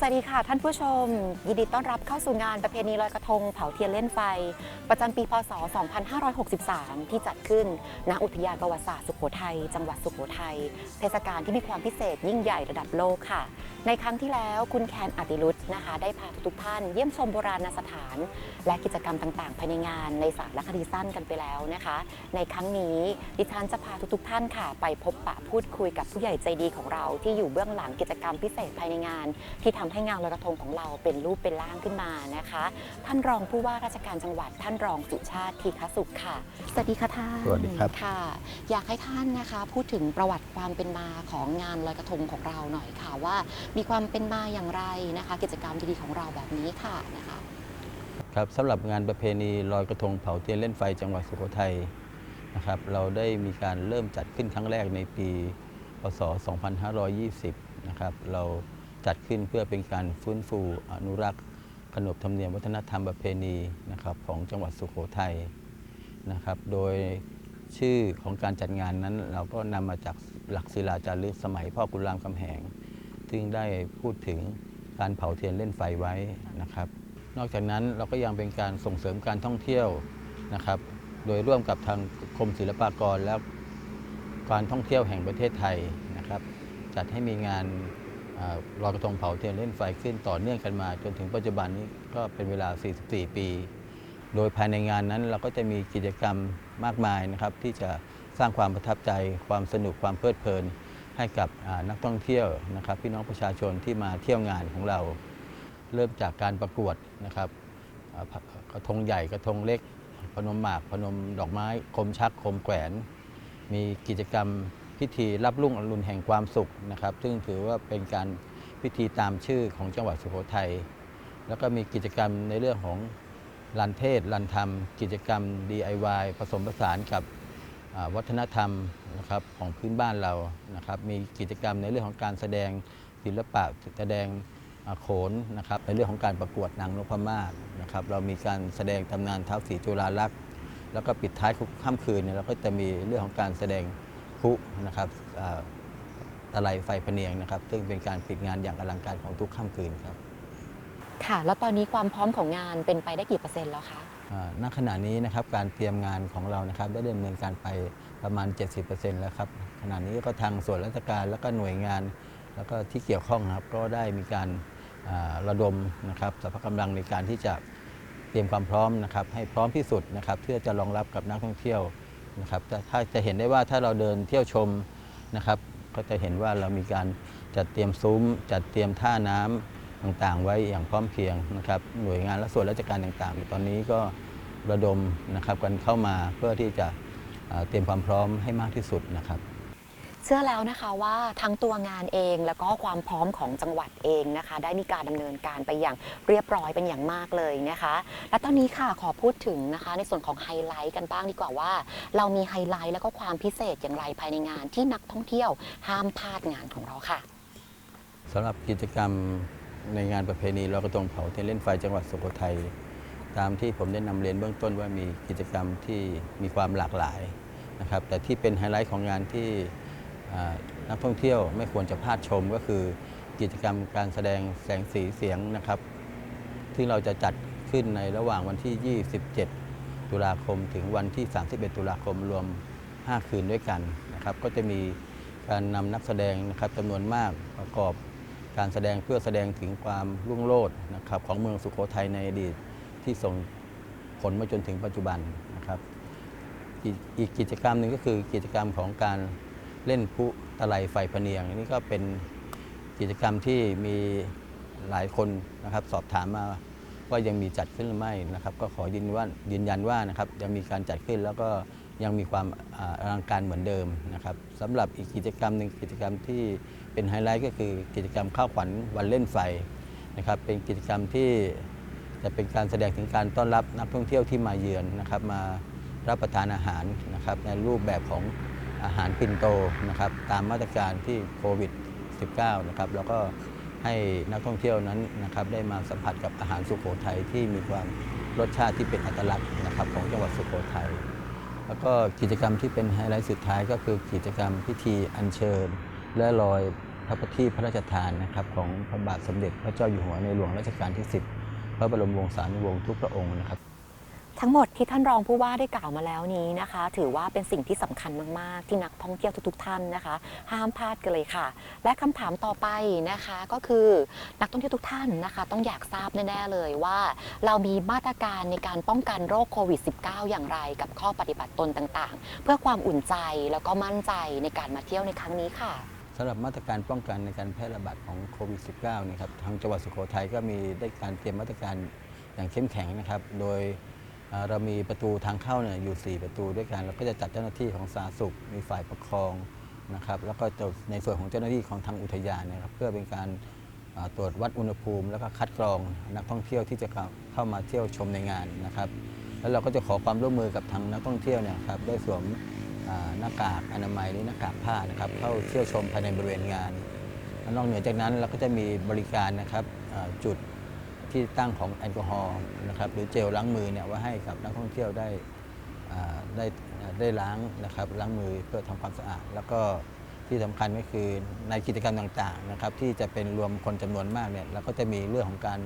สวัสดีค่ะท่านผู้ชม ยินดีต้อนรับเข้าสู่งานประเพณีลอยกระทงเผาเทียนเล่นไฟ ประจำปีพศ 2563 ที่จัดขึ้นณอุทยานประวัติศาสตร์สุโขทัยจังหวัดสุโขทัยเทศกาลที่มีความพิเศษยิ่งใหญ่ระดับโลกค่ะ ในครั้งที่แล้วคุณแคนอติรุธนะคะ ได้พาทุกๆท่านเยี่ยมชมโบราณสถาน และกิจกรรมต่างๆ ภายในงานในสารคดีสั้นกันไปแล้วนะคะ ในครั้งนี้ดิฉันจะพาทุกๆท่านค่ะ ไปพบปะพูดคุยกับผู้ใหญ่ใจดีของเรา ที่อยู่เบื้องหลังกิจกรรมพิเศษภายในงาน ที่ทำให้งานลอยกระทงของเราเป็นรูปเป็นร่างขึ้นมานะคะ ท่านรองผู้ว่าราชการจังหวัดท่านรองสุชาติทีคสุขค่ะสวัสดีค่ะท่านสวัสดีครับค่ะ อยากให้ท่านนะคะ พูดถึงประวัติความเป็นมาของงานลอยกระทงของเราหน่อยค่ะว่ามีความเป็นมาอย่างไรนะคะ กิจกรรมดีๆของเราแบบนี้ค่ะนะคะครับสำหรับงานประเพณีลอยกระทงเผาเทียนเล่นไฟจังหวัดสุโขทัยนะครับเราได้มีการเริ่มจัดขึ้นครั้งแรกในปีพศ 2520 นะครับเราจัดขึ้นเพื่อเป็นการฟื้นฟูอนุรักษ์ขนบธรรมเนียมวัฒนธรรมประเพณีนะครับของจังหวัดสุโขทัยนะครับโดยชื่อของการจัดงานนั้นเราก็นำมาจากหลักศิลาจารึกสมัยพ่อกุลรามคำแหง ซึ่งได้พูดถึงการเผาเทียนเล่นไฟไว้นะครับ นอกจากนั้นเราก็ยังเป็นการส่งเสริมการท่องเที่ยวนะครับ โดยร่วมกับทางกรมศิลปากรและการท่องเที่ยวแห่งประเทศไทยนะครับ จัดให้มีงานเออลอยกระทงเผาเทียนเล่นไฟขึ้นต่อเนื่องกันมา จนถึงปัจจุบันนี้ก็เป็นเวลา 44 ปี โดยภายในงานนั้นเราก็จะมีกิจกรรมมากมายนะครับ ที่จะสร้างความประทับใจ ความสนุกความเพลิดเพลิน ให้กับนักท่องเที่ยวนะครับ พี่น้องประชาชนที่มาเที่ยวงานของเรา เริ่มจากการประกวดนะครับกระทงใหญ่กระทงเล็ก พนมหมากพนมดอกไม้คมชักคมแขวน มีกิจกรรมพิธีรับรุ่งอรุณแห่งความสุขนะครับ ซึ่งถือว่าเป็นการพิธีตามชื่อของจังหวัดสุโขทัยแล้วก็มีกิจกรรมในเรื่องของลันเทศลันธรรม กิจกรรม DIY ผสมผสานกับวัฒนธรรม นะครับของพื้นบ้านเรานะครับมีกิจกรรมในเรื่องของการแสดงศิลปะแสดงโขนนะครับในเรื่องของการประกวดนางนพมาศนะครับเรามีการแสดงตำนานเท้าวศรีจุฬาลักษณ์แล้วก็ปิดท้ายค่ำคืนเนี่ยเราก็จะมีเรื่องของการแสดงพลุนะครับตะไลไฟพเนียงนะครับ ซึ่งเป็นการปิดงานอย่างอลังการของทุกค่ำคืนครับ ค่ะ แล้วตอนนี้ความพร้อมของงานเป็นไปได้กี่เปอร์เซ็นต์แล้วคะ ณขณะนี้นะครับการเตรียมงานของเรานะครับได้ดำเนินการไปประมาณ 70%แล้วครับขณะนี้ก็ทางส่วนราชการแล้วก็หน่วยงาน แล้วก็ที่เกี่ยวข้องนะครับก็ได้มีการาระดมนะครับสรรพกำลังในการที่จะเตรียมความพร้อมนะครับให้พร้อมที่สุดนะครับเพื่อจะรองรับกับนักท่องเที่ยวนะครับถ้าจะเห็นได้ว่าถ้าเราเดินเที่ยวชมนะครับก็จะเห็นว่าเรามีการจัดเตรียมซุ้ม จัดเตรียมท่าน้ำ ต่างๆ ไว้อย่างพร้อมเพรียงนะครับหน่วยงานและส่วนราชการต่างๆ ตอนนี้ก็ระดมนะครับกันเข้ามาเพื่อที่จะเอ่อเตรียมความพร้อมให้มากที่สุดนะครับเชื่อแล้วนะคะว่าทั้งตัวงานเองแล้วก็ความพร้อมของจังหวัดเองนะคะ ได้มีการดำเนินการไปอย่างเรียบร้อยเป็นอย่างมากเลยนะคะ และตอนนี้ค่ะขอพูดถึงนะคะ ในส่วนของไฮไลท์กันบ้างดีกว่าว่า เรามีไฮไลท์แล้วก็ความพิเศษอย่างไรภายในงานที่นักท่องเที่ยวห้ามพลาดงานของเราค่ะสำหรับกิจกรรม ในงานประเพณีลอยกระทงเผาเทียนเล่นไฟจังหวัดสุโขทัยตามที่ผมได้นำเรียนเบื้องต้นว่ามีกิจกรรมที่มีความหลากหลายนะครับแต่ที่เป็นไฮไลท์ของงานที่นักท่องเที่ยวไม่ควรจะพลาดชมก็คือกิจกรรมการแสดงแสงสีเสียงนะครับที่เราจะจัดขึ้นในระหว่างวันที่ 27 ตุลาคมถึงวันที่ 31 ตุลาคมรวม 5 คืนด้วยกันนะครับก็จะมีการนำนักแสดงนะครับจำนวนมากประกอบ การแสดงเพื่อแสดงถึงความรุ่งโรจน์นะครับของเมืองสุโขทัยในอดีตที่ส่งผลมาจนถึงปัจจุบันนะครับอีกกิจกรรมหนึ่งก็คือกิจกรรมของการเล่นพลุตะไลไฟพเนียงนี่ก็เป็นกิจกรรมที่มีหลายคนนะครับสอบถามมาว่ายังมีจัดขึ้นหรือไม่นะครับ ก็ขอยืนว่ายืนยันว่านะครับยังมีการจัดขึ้นแล้วก็ยังมีความอลังการเหมือนเดิมนะครับ สำหรับอีกกิจกรรมหนึ่งกิจกรรมที่เป็นไฮไลท์ก็คือกิจกรรมข้าวขวัญวันเล่นไฟนะครับเป็นกิจกรรมที่จะเป็นการแสดงถึงการต้อนรับนักท่องเที่ยวที่มาเยือนนะครับ มารับประทานอาหารนะครับในรูปแบบของอาหารปิ่นโตนะครับตามมาตรการที่โควิด -19 นะครับแล้วก็ให้นักท่องเที่ยวนั้นนะครับได้มาสัมผัสกับอาหารสุโขทัยที่มีความรสชาติที่เป็นอัตลักษณ์นะครับของจังหวัดสุโขทัย แล้วก็กิจกรรมที่เป็นไฮไลท์สุดท้ายก็คือกิจกรรมพิธีอัญเชิญ และลอยพระประทีปพระราชทานนะครับของพระบาทสมเด็จพระเจ้าอยู่หัวในหลวงรัชกาลที่ 10 พระบรมวงศานุวงศ์ทุกพระองค์นะครับ ทั้งหมดที่ท่านรองผู้ว่าได้กล่าวมาแล้วนี้นะคะ ถือว่าเป็นสิ่งที่สำคัญมาก ๆ ที่นักท่องเที่ยวทุก ๆ ท่านนะคะ ห้ามพลาดกันเลยค่ะ และคำถามต่อไปนะคะก็คือนักท่องเที่ยวทุกท่านนะคะ ต้องอยากทราบแน่ ๆ เลยว่า เรามีมาตรการในการป้องกันโรคโควิด -19 อย่างไรกับข้อปฏิบัติตนต่าง ๆ เพื่อความอุ่นใจแล้วก็มั่นใจในการมาเที่ยวในครั้งนี้ค่ะสำหรับมาตรการป้องกันในการแพร่ระบาดของโควิด -19 เนี่ครับทางจังหวัดสุโขทัยก็มีได้การเตรียมมาตรการอย่างเข้มแข็งนะครับ โดย เรามีประตูทางเข้าเนี่ยอยู่ 4 ประตูด้วยกันเราก็จะจัดเจ้าหน้าที่ของสาธารณสุข มีฝ่ายปกครองนะครับแล้วก็จะในส่วนของเจ้าหน้าที่ของทางอุทยานนะครับเพื่อเป็นการตรวจวัดอุณหภูมิ แล้วก็คัดกรองนักท่องเที่ยวที่จะเข้าขามาเที่ยวชมในงานนะครับ แล้วเราก็จะขอความร่วมมือกับทางนักท่องเที่ยวเนี่ยครับได้สวมหน้ากากอนามัยหรือหน้ากากผ้านะครับเข้าเที่ยวชมภายในบริเวณงานนอกเหนือจากนั้นเราก็จะมีบริการนะครับจุด ที่ตั้งของแอลกอฮอล์นะครับหรือเจลล้างมือเนี่ยว่าให้กับนักท่องเที่ยวได้ได้ได้ล้างนะครับล้างมือเพื่อทำความสะอาด แล้วก็ที่สำคัญก็คือในกิจกรรมต่างๆนะครับที่จะเป็นรวมคนจำนวนมากเนี่ยเราก็จะมีเรื่องของการ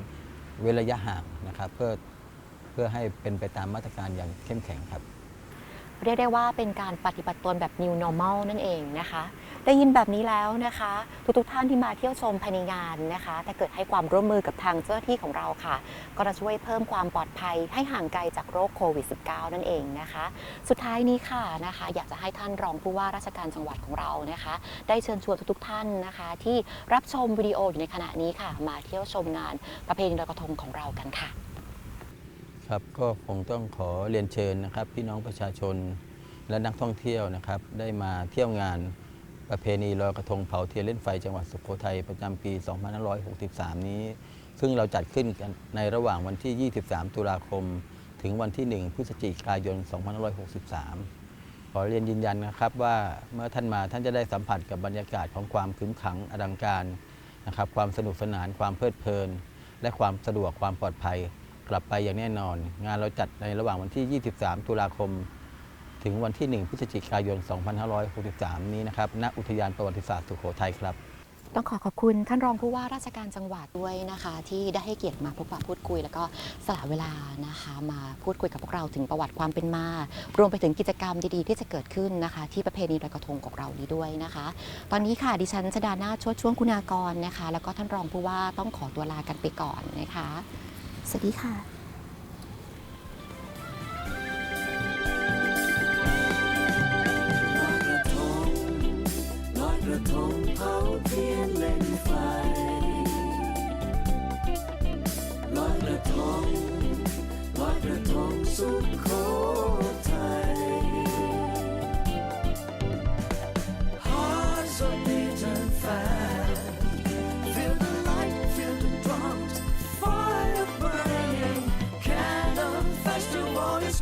เว้นระยะห่างนะครับเพื่อเพื่อให้เป็นไปตามมาตรการอย่างเข้มแข็งครับ เรียกได้ว่าเป็นการปฏิบัติตนแบบ new normal นั่นเองนะคะ ได้ยินแบบนี้แล้วนะคะ ทุกๆท่านที่มาเที่ยวชมภายในงานนะคะ ถ้าเกิดให้ความร่วมมือกับทางเจ้าหน้าที่ของเราค่ะ ก็จะช่วยเพิ่มความปลอดภัยให้ห่างไกลจากโรคโควิด -19 นั่นเองนะคะ สุดท้ายนี้ค่ะนะคะ อยากจะให้ท่านรองผู้ว่าราชการจังหวัดของเรานะคะ ได้เชิญชวนทุกๆท่านนะคะ ที่รับชมวิดีโออยู่ในขณะนี้ค่ะ มาเที่ยวชมงานประเพณีลอยกระทงของเรากันค่ะ ครับก็คงต้องขอเรียนเชิญนะครับ พี่น้องประชาชนและนักท่องเที่ยวนะครับ ได้มาเที่ยวงาน ประเพณีลอยกระทงเผาเทียนเล่นไฟจังหวัดสุโขทัยประจำปี 2563 นี้ ซึ่งเราจัดขึ้นกันในระหว่างวันที่ 23 ตุลาคม ถึงวันที่ 1 พฤศจิกายน 2563 ขอเรียนยืนยันนะครับว่าเมื่อท่านมาท่านจะได้สัมผัสกับบรรยากาศของความขึงขังอลังการนะครับความสนุกสนานความเพลิดเพลิน และความสะดวกความปลอดภัย กลับไปอย่างแน่นอน งานเราจัดในระหว่างวันที่ 23 ตุลาคม ถึงวันที่ 1 พฤศจิกายน 2563 นี้นะครับ ณ อุทยานประวัติศาสตร์สุโขทัยครับ ต้องขอขอบคุณท่านรองผู้ว่าราชการจังหวัดด้วยนะคะ ที่ได้ให้เกียรติมาพบปะพูดคุย แล้วก็สละเวลานะคะ มาพูดคุยกับพวกเราถึงประวัติความเป็นมา รวมไปถึงกิจกรรมดีๆ ที่จะเกิดขึ้นนะคะ ที่ประเพณีลอยกระทงของเรานี้ด้วยนะคะ ตอนนี้ค่ะดิฉันชดานาถชวดช่วงคุณากรนะคะ แล้วก็ท่านรองผู้ว่าต้องขอตัวลากันไปก่อนนะคะสวัสดีค่ะ ระทงเผาเทียนเล่นไฟลอยกระทงลอยกระทงสุโขทัย the light, the drums Fire burning is